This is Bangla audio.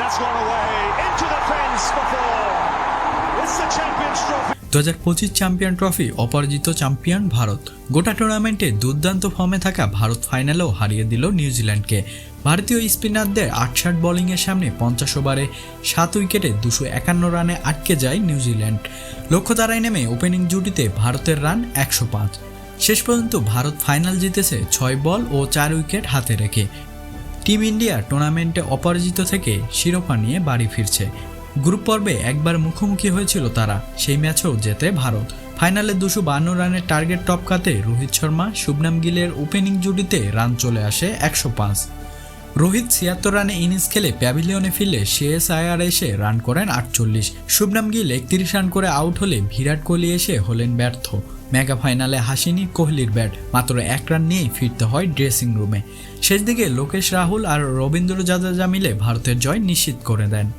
that's. দু হাজার পঁচিশ চ্যাম্পিয়ন ট্রফি অপরাজিত চ্যাম্পিয়ন ভারত। গোটা টুর্নামেন্টে দুর্দান্ত ফর্মে থাকা ভারত ফাইনালেও হারিয়ে দিল নিউজিল্যান্ডকে ভারতীয় স্পিনারদের আটষাট বোলিংয়ের সামনে পঞ্চাশ ওভারে সাত উইকেটে দুশো একান্ন রানে আটকে যায় নিউজিল্যান্ড লক্ষ্য তারায় নেমে ওপেনিং জুটিতে ভারতের রান একশো পাঁচ। শেষ পর্যন্ত ভারত ফাইনাল জিতেছে ছয় বল ও চার উইকেট হাতে রেখে। টিম ইন্ডিয়া টুর্নামেন্টে অপরাজিত থেকে শিরোপা নিয়ে বাড়ি ফিরছে। গ্রুপ পর্বে একবার মুখোমুখি হয়েছিল তারা। সেই ম্যাচেও জেতে ভারত। ফাইনালে দুশো বান্ন রানের টার্গেট টপকাতে রোহিত শর্মা, শুভনাম গিলের ওপেনিং জুটিতে রান চলে আসে একশো পাঁচ। রোহিত ছিয়াত্তর রানে ইনিংস খেলে প্যাভিলিয়নে ফিরলে আয়ার এসে রান করেন আটচল্লিশ। শুভনাম গিল একত্রিশ রান করে আউট হলে বিরাট কোহলি এসে হলেন ব্যর্থ। মেগা ফাইনালে হাসিনি কোহলির ব্যাট। মাত্র এক রান নিয়েই ফিরতে হয় ড্রেসিং রুমে। শেষ দিকে লোকেশ রাহুল আর রবীন্দ্র জাদেজা মিলে ভারতের জয় নিশ্চিত করে দেন।